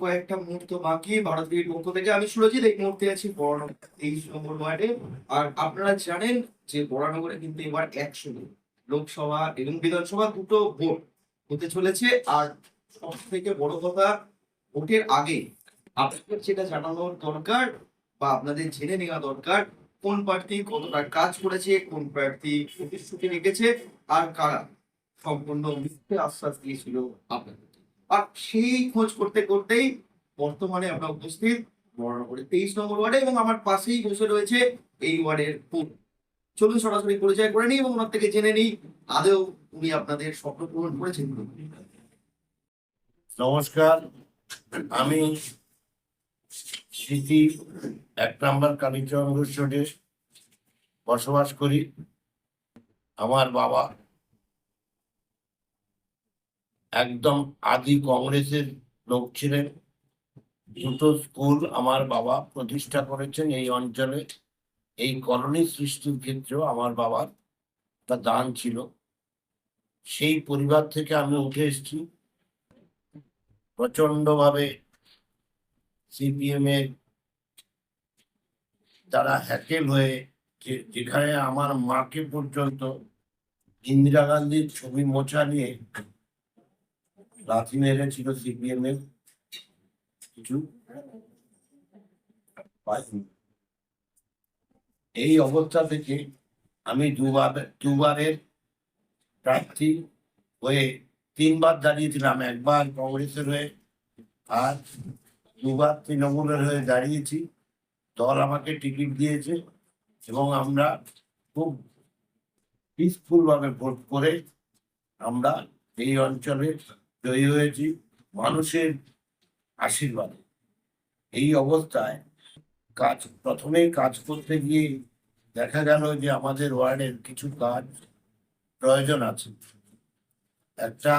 কয়েকটা মুহূর্ত বাকি ভারত বিড়ির পক্ষ থেকে আমি সুরজিৎ এই মুহূর্তে আছি বড়নগর, তেইশ নম্বর ওয়ার্ডে। আর আপনারা জানেন যে বড়নগরে কিন্তু এবার একসঙ্গে লোকসভা এবং বিধানসভা দুটো ভোট হতে চলেছে। আর সব থেকে বড় কথা, ভোটের আগে আপনাদের সেটা জানানোর দরকার বা আপনাদের জেনে নেওয়া দরকার, কোন প্রার্থী কতটা কাজ করেছে, কোন প্রার্থী প্রতিশ্রুতি রেখেছে, আর কারা সম্পূর্ণ মিথ্যে আশ্বাস দিয়েছিল আপনাদের। আর সেই খোঁজ করতে করতেই বর্তমানে আমরা উপস্থিত বড়নগরের তেইশ নম্বর ওয়ার্ডে এবং আমার পাশেই বসে রয়েছে এই ওয়ার্ডের পূর্ব চলুন সরাসরি পরিচয় করে নিই এবং ওনার থেকে জেনে নিই, আদৌ উনি আপনাদের স্বপ্ন পূরণ করেছেন নমস্কার, আমি স্মৃতি এক নম্বর কালীচন্দ্র স্টোরে বসবাস করি। আমার বাবা একদম আদি কংগ্রেসের লোক ছিলেন। দুটো স্কুল আমার বাবা প্রতিষ্ঠা করেছেন এই অঞ্চলে। এই কলোনি সৃষ্টির ক্ষেত্রেও আমার বাবার একটা দান ছিল। সেই পরিবার থেকে আমি উঠে এসেছি। প্রচন্ডভাবে সিপিএম এর তারা হ্যাকেল হয়ে যেখানে আমার মাকে পর্যন্ত ইন্দিরা গান্ধীর ছবি মোছা নিয়ে লাথি মেরেছিল সিপিএম এর কিছু। এই অবস্থা থেকে আমি দুবার, দুবারের প্রার্থী হয়ে তিনবার দাঁড়িয়েছিলাম, একবার কংগ্রেসের হয়ে আর দুবার তৃণমূলের হয়ে দাঁড়িয়েছি। দল আমাকে টিকিট দিয়েছে এবং আমরা খুব পিসফুল ভাবে ভোট করে আমরা এই অঞ্চলে জয়ী হয়েছি মানুষের আশীর্বাদে এই অবস্থায় কাজ প্রথমেই কাজ করতে গিয়ে দেখা গেল যে আমাদের ওয়ার্ডের কিছু কাজ প্রয়োজন আছে। একটা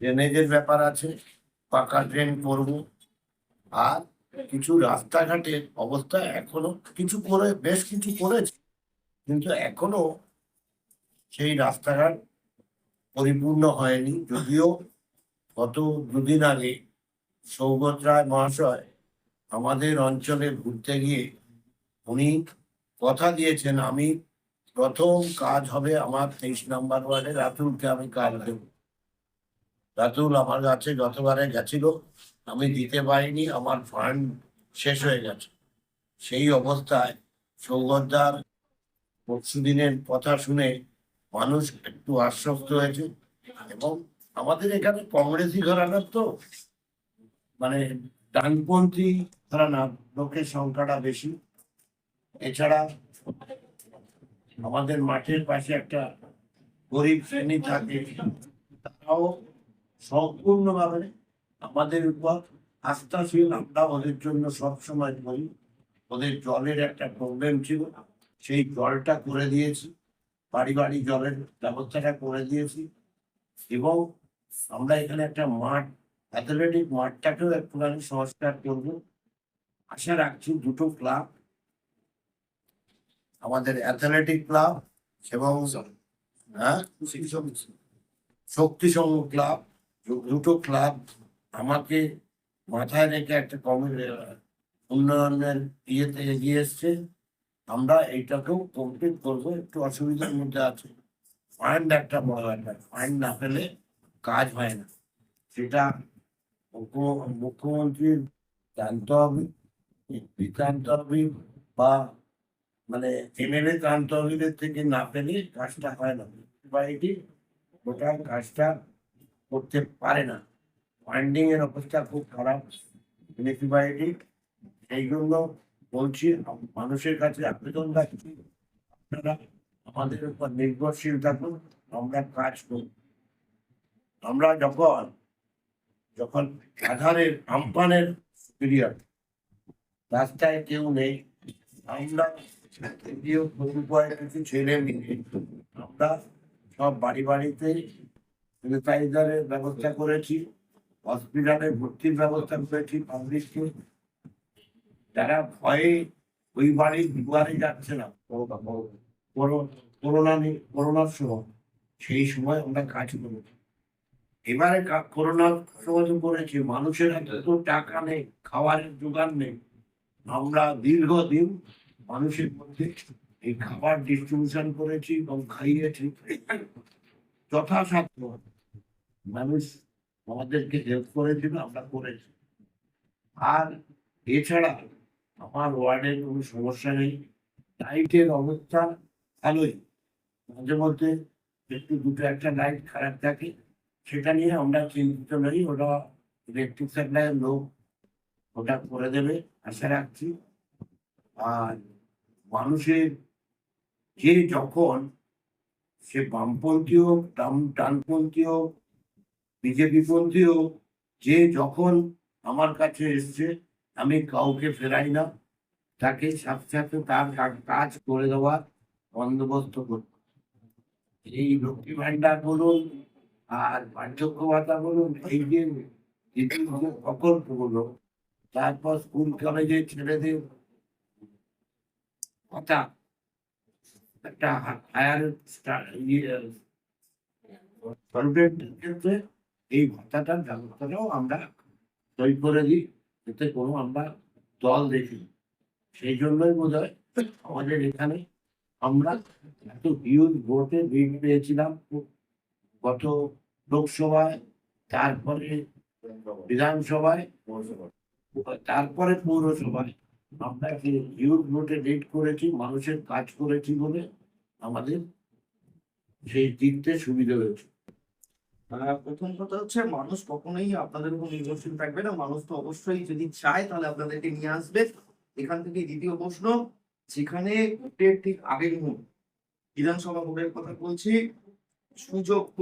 ড্রেনেজের ব্যাপার আছে, পাকা ড্রেন করব, আর কিছু রাস্তাঘাটের অবস্থা এখনও কিছু করে, বেশ কিছু করেছে, কিন্তু এখনও সেই রাস্তাঘাট পরিপূর্ণ হয়নি। যদিও গত দুদিন আগে সৌগত রায় মহাশয় আমাদের অঞ্চলে ঘুরতে গিয়ে উনি কথা দিয়েছেন, আমি প্রথম কাজ হবে আমার তেইশ নাম্বার ওয়ার্ডে রাতুলকে আমি কাজ দেব। রাতুল আমার কাছে গতবারে গেছিল, আমি দিতে পারিনি, আমার ফান্ড শেষ হয়ে গেছে। সেই অবস্থায় সৌগতদার পরশু দিনের কথা শুনে মানুষ একটু আশ্বস্ত হয়েছে। এবং আমাদের এখানে কংগ্রেসি ঘরানার তো মানে ডানপন্থী ঘরানার লোকের সংখ্যাটা বেশি। এছাড়া আমাদের মাঠের পাশে একটা গরিব শ্রেণি থাকে, তারাও সম্পূর্ণভাবে আমাদের উপর আস্থাশীল। আমরা ওদের জন্য সবসময় বলি ওদের জলের একটা প্রবলেম ছিল, সেই জলটা করে দিয়েছি। বাড়ি বাড়ি জলের ব্যবস্থাটা করে দিয়েছি এবং আমরা এখানে একটা মাঠ অ্যাথলেটিক মাঠটাকেও একটুখানি সংস্কার করব। আশা রাখছি দুটো ক্লাব আমাদের অ্যাথলেটিক ক্লাব এবং হ্যাঁ শক্তি সংঘ ক্লাব দুটো ক্লাব আমাকে মাথায় রেখে একটা কমিটি, উন্নয়নের ইয়েতে এগিয়ে এসছে। আমরা এইটাকেও কমপ্লিট করব, একটু অসুবিধার মধ্যে আছে। ফান্ড একটা বড় একটা ফান্ড না পেলে কাজ হয় না। সেটা মুখ্য- মুখ্যমন্ত্রীর জানতে হবে জানতে হবে বা মানে এমএলএ কান্তবিদের থেকে না পেলে কাজটা হয় না। বাড়িটি ওটা কাজটা করতে পারে না। ফান্ডিং এর অবস্থা খুব খারাপ। মিউনিসিপ্যালিটি সেই জন্য বলছি মানুষের কাছে আবেদন রাখছি। আপনারা আমাদের উপর নির্ভরশীল থাকুন, আমরা কাজ করব। আমরা যখন যখন আধারের আমপানের পিরিয়ড, রাস্তায় কেউ নেই, আমরা প্রকল্পের কিছু ছেলে মিলে আমরা সব বাড়ি বাড়িতে স্যানিটাইজারের ব্যবস্থা করেছি হসপিটালে ভর্তির ব্যবস্থা করেছি পাবলিককে যারা ভয়ে ওই বাড়ি দুয়ারে যাচ্ছে না করো- করোনা নেই করোনার সময় সেই সময় আমরা কাজ করেছি এবারে কা- করোনার সময় করেছি, মানুষের এত টাকা নেই, খাবারের জোগান নেই। আমরা দীর্ঘদিন মানুষের মধ্যে এই খাবার ডিস্ট্রিবিউশন করেছি এবং খাইয়েছি। যথাসাধ্য মানুষ আমাদেরকে হেল্প করেছিল, আমরা করেছি। আর এছাড়া আমার ওয়ার্ডের কোনো সমস্যা নেই। লাইটের অবস্থা ভালোই। মাঝে মধ্যে একটু দুটো একটা লাইট খারাপ থাকে, সেটা নিয়ে আমরা চিন্তিত নই ওটা ইলেকট্রিক সাপ্লাইয়ের লোক। ওটা করে দেবে, আশা রাখছি। আর মানুষের যে যখন সে বামপন্থী হোক, ডান, ডানপন্থী হোক, বিজেপি পন্থী হোক, যে যখন আমার কাছে এসছে আমি কাউকে ফেরাই না। তাকে সাথে সাথে তার কাজ করে দেওয়ার বন্দোবস্ত করতে এই লক্ষ্মী ভান্ডার বলুন আর বার্ধক্য ভাতা বলুন এই যে প্রকল্পগুলো তারপর স্কুল কলেজের ছেলেদের কথা একটা হায়ার ক্ষেত্রে এই ভাতাটার ব্যবস্থাটাও আমরা তৈরি করে দিই। এতে কোনো আমরা দল দেখি সেই জন্যই বোধ হয় আমাদের এখানে আমরা এত হিউজ ভোটে লিড পেয়েছিলাম গত লোকসভায়, তারপরে বিধানসভায়, তারপরে পৌরসভায়। আমরা যে হিউজ ভোটে লিড করেছি, মানুষের কাজ করেছি বলে আমাদের সেই দিকতে সুবিধা হয়েছে। প্রথম কথা হচ্ছে মানুষ কখনোই আপনাদের উপর নির্ভরশীল থাকবে না। মানুষ তো অবশ্যই যদি চায় তাহলে আপনাদেরকে নিয়ে আসবে। এখান থেকে দ্বিতীয় প্রশ্ন যেখানে ভোটের ঠিক আগের মুহূর্ত বিধানসভা ভোটের কথা বলছি সুযোগ্য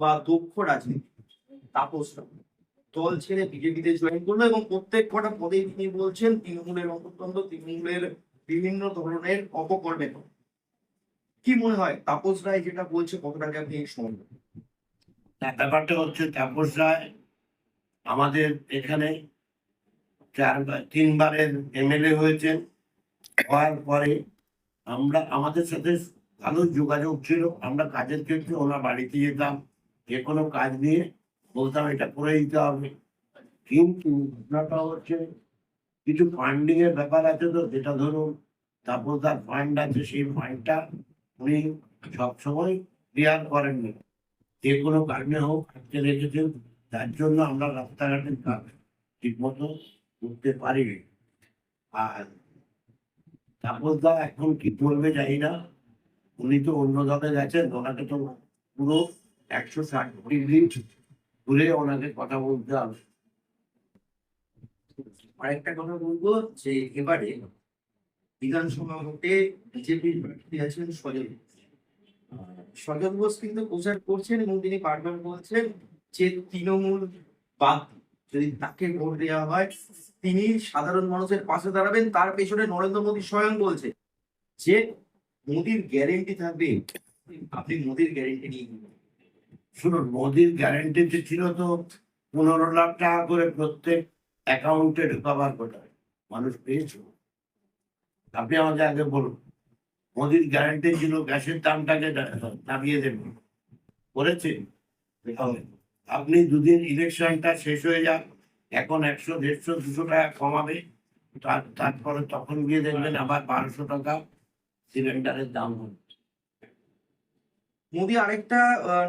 বা দক্ষ রাজনীতি তাপসরা দল ছেড়ে বিজেপিতে জয়েন করল এবং প্রত্যেক কটা পদে তিনি বলছেন তৃণমূলের অন্তর্তন্ত্র তৃণমূলের বিভিন্ন ধরনের অপকর্মের কি মনে হয় তাপস রায় যেটা বলছে কতটাকে আপনি সময় দেবেন? না, ব্যাপারটা হচ্ছে তাপস রায় আমাদের এখানে চারবার তিনবারের এমএলএ হয়েছেন। হওয়ার পরে আমরা, আমাদের সাথে ভালো যোগাযোগ ছিল। আমরা কাজের ক্ষেত্রে ওনার বাড়িতে যেতাম, যে কোনো কাজ নিয়ে বলতাম এটা করে দিতে হবে। কিন্তু ঘটনাটা হচ্ছে কিছু ফান্ডিং এর ব্যাপার আছে তো, যেটা ধরুন তারপর তার ফান্ড আছে, সেই ফান্ডটা উনি সবসময় ক্লিয়ার করেননি। যে কোনো কারণে হোক আটকে রেখেছেন তার জন্য আমরা রাস্তাঘাটের কাজ ঠিক মতো করতে পারিনি আর তাপসদা এখন কি করবে জানি না। উনি তো অন্য দলে গেছেন, ওনাকে তো পুরো একশো ষাট ডিগ্রি ঘুরে ওনাকে কথা বলতে হবে। আরেকটা কথা বলব, যে এবারে বিধানসভা ভোটে বিজেপির প্রার্থী আছেন সজল সজল ঘোষ কিন্তু প্রচার করছেন এবং তিনি বারবার বলছেন যে তৃণমূল বাদ যদি তাকে ভোট দেওয়া হয়, তিনি সাধারণ মানুষের পাশে দাঁড়াবেন। তার পেছনে নরেন্দ্র মোদী স্বয়ং বলছে যে, মোদির গ্যারেন্টি থাকবে। আপনি মোদির গ্যারেন্টি নিয়ে নিন। শুনুন, মোদির গ্যারান্টিতে ছিল তো পনেরো লাখ টাকা করে প্রত্যেক অ্যাকাউন্টে ঢোকাবার কথা। মানুষ পেয়েছিল। আপনি আমাকে আগে বলুন। মোদির গ্যারান্টি ছিল গ্যাসের দামটাকে নামিয়ে দেবেন করেছে? আপনি দুদিন ইলেকশনটা শেষ হয়ে যাক, এখন একশো, দেড়শো, দুশো টাকা কমাবে। তার, তারপরে তখন গিয়ে দেখবেন আবার বারোশো টাকা সিলিন্ডারের দাম হবে মোদী আরেকটা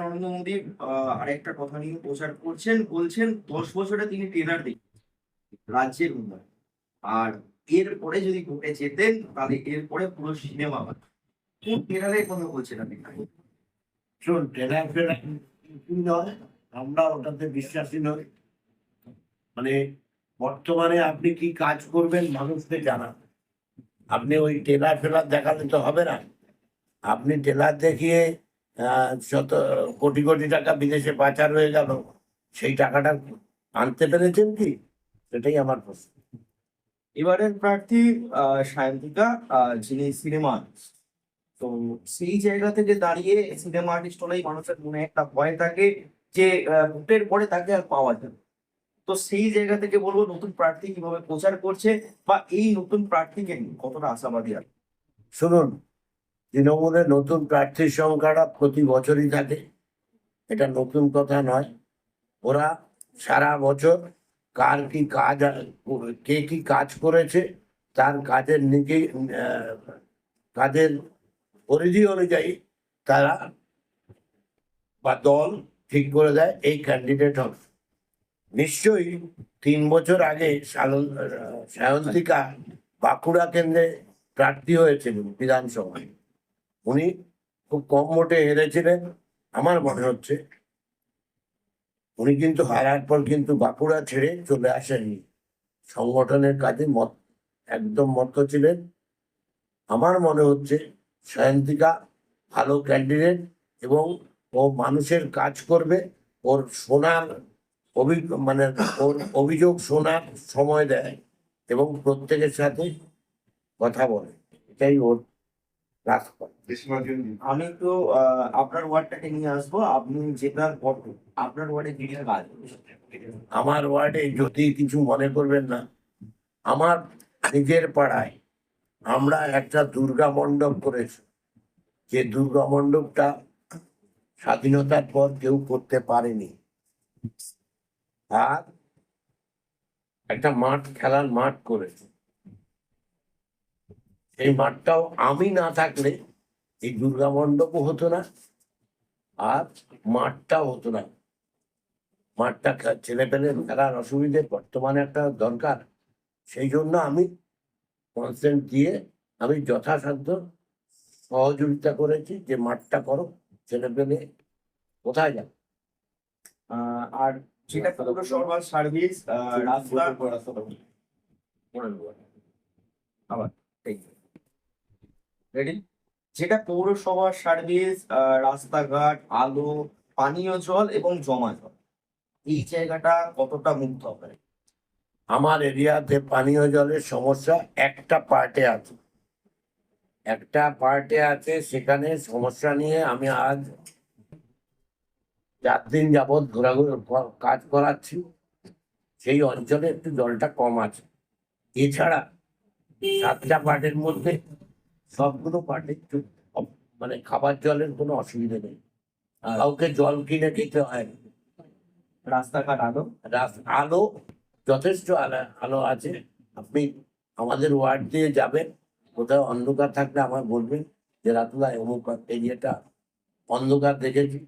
নরেন্দ্র মোদী আরেকটা কথা নিয়ে প্রচার করছেন, বলছেন দশ বছরে তিনি ট্রেলার দিন রাজ্যের উন্নয়ন। আর এরপরে যদি ভোটে যেতেন, তাহলে এরপরে পুরো সিনেমা কোন ট্রেলারের কথা আপনি শোন টেলার ফেলার নয়, আমরা ওটাতে বিশ্বাসী নই। মানে বর্তমানে আপনি কি কাজ করবেন মানুষকে জানান। আপনি ওই টেলার ফেলার দেখালে তো হবে না। আপনি টেলার দেখিয়ে শত, কোটি কোটি টাকা বিদেশে পাচার হয়ে গেল, সেই টাকাটা আনতে পেরেছেন কি? সেটাই আমার প্রশ্ন। এবারের প্রার্থী সায়ন্তিকা যিনি সিনেমা তো সেই জায়গা থেকে দাঁড়িয়ে সিনেমা আর্টিস্ট হলেই মানুষের মনে একটা ভয় থাকে যে ভোটের পরে তাকে আর পাওয়া যাবে তো সেই জায়গা থেকে বলব নতুন প্রার্থী কীভাবে প্রচার করছে বা এই নতুন প্রার্থীকে কতটা আশাবাদী আর শুনুন তৃণমূলের নতুন প্রার্থীর সংখ্যাটা প্রতি বছরই থাকে। এটা নতুন কথা নয়। ওরা সারা বছর কার কি কাজ কে কি কাজ করেছে, তার কাজের নিজে কাজের পরিধি অনুযায়ী তারা বা দল ঠিক করে দেয়, এই ক্যান্ডিডেট হবে। নিশ্চয়ই তিন বছর আগে সায়ন্তিকা বাঁকুড়া কেন্দ্রে প্রার্থী হয়েছিলেন বিধানসভায়। উনি খুব কম ভোটে হেরেছিলেন, আমার মনে হচ্ছে। উনি কিন্তু হারার পর কিন্তু বাঁকুড়া ছেড়ে চলে আসেননি। সংগঠনের কাজে মত, একদম মত ছিলেন। আমার মনে হচ্ছে সায়ন্তিকা ভালো ক্যান্ডিডেট এবং ও মানুষের কাজ করবে, ওর শোনার অভিজ্ঞ মানে ওর অভিযোগ শোনার সময় দেয় এবং প্রত্যেকের সাথে কথা বলে। এটাই ওর রাস্তা আমি একটু আপনার ওয়ার্ডটাকে নিয়ে আসব। আপনি যেটা ঘট- আপনার ওয়ার্ডে কি কাজ আমার ওয়ার্ডে যদি কিছু মনে করবেন না আমার নিজের পাড়ায় আমরা একটা দুর্গা মণ্ডপ করেছি। যে দুর্গা মণ্ডপটা স্বাধীনতার পর কেউ করতে পারেনি। আর একটা মাঠ খেলার মাঠ করেছে। এই মাঠটাও আমি না থাকলে এই দুর্গা মণ্ডপও হতো না আর মাঠটাও হতো না। মাঠটা ছেলে পেলে খেলার অসুবিধে বর্তমানে একটা দরকার। সেই জন্য আমি কনসেন্ট দিয়ে আমি যথাসাধ্য সহযোগিতা করেছি যে মাঠটা করো ছেলে পেলে কোথায় যাবে? আর যেটা পৌরসভার সার্ভিস রাস্তা আবার রেডি যেটা পৌরসভার সার্ভিস রাস্তাঘাট, আলো, পানীয় জল এবং জমা জল। এই জায়গাটা কতটা মুগ্ধ হবে? আমার এরিয়াতে পানীয় জলের সমস্যা একটা পার্টে আছে। একটা পার্টে আছে সেখানে সমস্যা নিয়ে আমি আজ চার দিন যাবৎ ঘোরাঘুরি কাজ করাচ্ছি। সেই অঞ্চলে একটু জলটা কম আছে। এছাড়া সাতটা পার্টের মধ্যে সবগুলো পার্টে একটু অপ- মানে খাবার জলের কোনো অসুবিধা নেই। কাউকে জল কিনে দিতে হয়। না। রাস্তাঘাট আলো? আলো যথেষ্ট আলো- আলো আছে। আপনি আমাদের ওয়ার্ড দিয়ে যাবেন কোথাও অন্ধকার থাকলে আমার বলবেন যে রাতুলা অমুক এরিয়াটা অন্ধকার দেখেছি।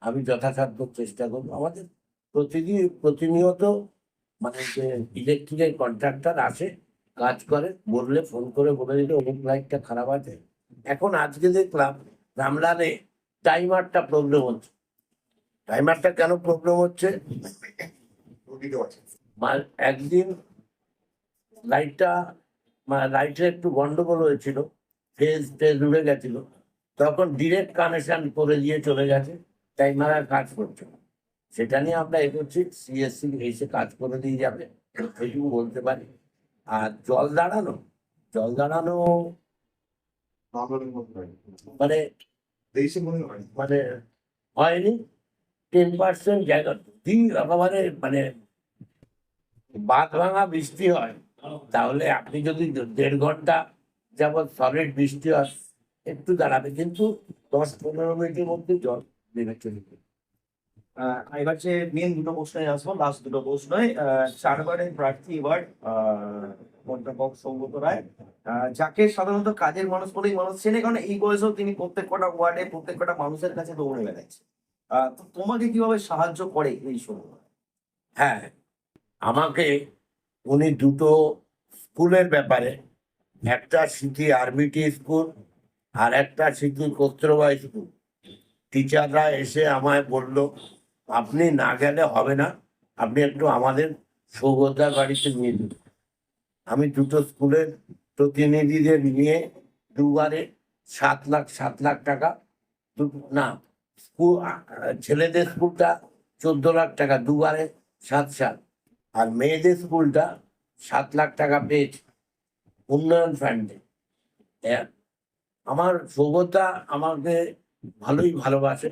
আমি যথাসাধ্য চেষ্টা করব। আমাদের প্রতিদিন প্রতিনিয়ত মানে যে ইলেকট্রিকের কন্ট্রাক্টর আসে কাজ করে, বললে ফোন করে বলে দিলে অমুক লাইটটা খারাপ আছে। এখন আজকে দেখলাম রামলালে টাইমারটা প্রবলেম হচ্ছে। টাইমারটা কেন প্রবলেম হচ্ছে? একদিন লাইটটা লাইটের একটু গন্ডগোল হয়েছিল ফেজ ফেজ উড়ে গেছিল। তখন ডিরেক্ট কানেকশন করে দিয়ে চলে গেছে টাইমার আর কাজ করছে সেটা নিয়ে আমরা এগোচ্ছি সিএসসি এসে কাজ করে দিয়ে যাবে। বলতে পারি? আর জল দাঁড়ানো জল দাঁড়ানো মানে মানে হয়নি। টেন পার্সেন্ট জায়গা যদি একেবারে মানে বাঁধ ভাঙা বৃষ্টি হয় তাহলে আপনি যদি দেড় ঘণ্টা যেমন সলিড বৃষ্টি হয় একটু দাঁড়াবে। কিন্তু দশ পনেরো মিনিটের মধ্যে জল নেমে চলে এবার যে মেন দুটো প্রশ্নে আসব লাস্ট দুটো প্রশ্নই চারবারের প্রার্থী এবার অধ্যাপক সৌগত রায়। যাকে সাধারণত কাজের মানুষ বলেই মানুষ চেনে, কারণ এই বয়সেও তিনি প্রত্যেক কটা ওয়ার্ডে প্রত্যেক কটা মানুষের কাছে দৌড়ে বেড়াচ্ছে। তো তোমাকে কীভাবে সাহায্য করে এই সময় হ্যাঁ আমাকে উনি দুটো স্কুলের ব্যাপারে, একটা সিটি আর্মিটি স্কুল আর একটা সিটি কস্তুরবা স্কুল। টিচাররা এসে আমায় বলল আপনি না গেলে হবে না। আপনি একটু আমাদের সৌগতার বাড়িতে নিয়ে দিন আমি দুটো স্কুলের প্রতিনিধিদের নিয়ে দুবারে সাত লাখ সাত লাখ টাকা না, স্কুল ছেলেদের স্কুলটা চোদ্দ লাখ টাকা, দুবারে সাত সাত। আর মেয়েদের স্কুলটা সাত লাখ টাকা পেয়েছে উন্নয়ন ফান্ডে। আমার সৌগতা আমাকে ভালোই ভালোবাসে।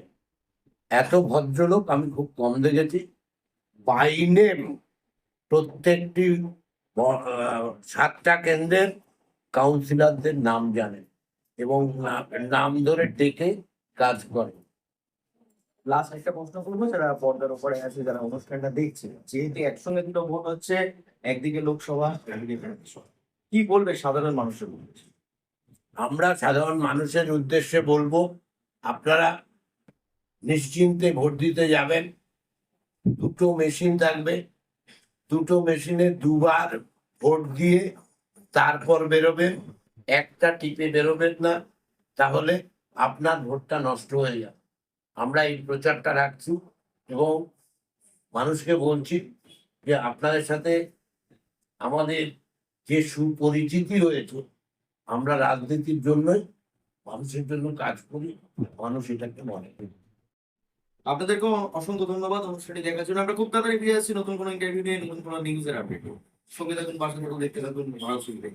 এত ভদ্রলোক আমি খুব কম দেখেছি। বাইনে প্রত্যেকটি সাতটা কেন্দ্রের কাউন্সিলরদের নাম জানেন এবং নাম ধরে ডেকে কাজ করে। লাস্ট একটা প্রশ্ন করব যারা পর্দার উপরে আছে যারা অনুষ্ঠানটা দেখছে যেহেতু একসঙ্গে দুটো ভোট হচ্ছে একদিকে লোকসভা একদিকে কি বলবে সাধারণ মানুষের? আমরা সাধারণ মানুষের উদ্দেশ্যে বলব আপনারা নিশ্চিন্তে ভোট দিতে যাবেন। দুটো মেশিন থাকবে। দুটো মেশিনে দুবার ভোট দিয়ে তারপর বেরোবেন একটা টিপে বেরোবেন না, তাহলে আপনার ভোটটা নষ্ট হয়ে যাবে। আমরা এই প্রচারটা রাখছি এবং মানুষকে বলছি যে আপনাদের সাথে আমাদের যে সুপরিচিতি হয়েছে আমরা রাজনীতির জন্যই মানুষের জন্য কাজ করি, মানুষ এটাকে মনে করে। আপনাদেরকেও অসংখ্য ধন্যবাদ অনুষ্ঠানটি দেখার জন্য। আমরা খুব তাড়াতাড়ি ফিরে আসছি নতুন কোনো ইন্টারভিউ নিয়ে, নতুন কোনো নিউজের আপডেট সঙ্গে থাকুন, পাশে দেখতে থাকুন, ভালো সুবিধা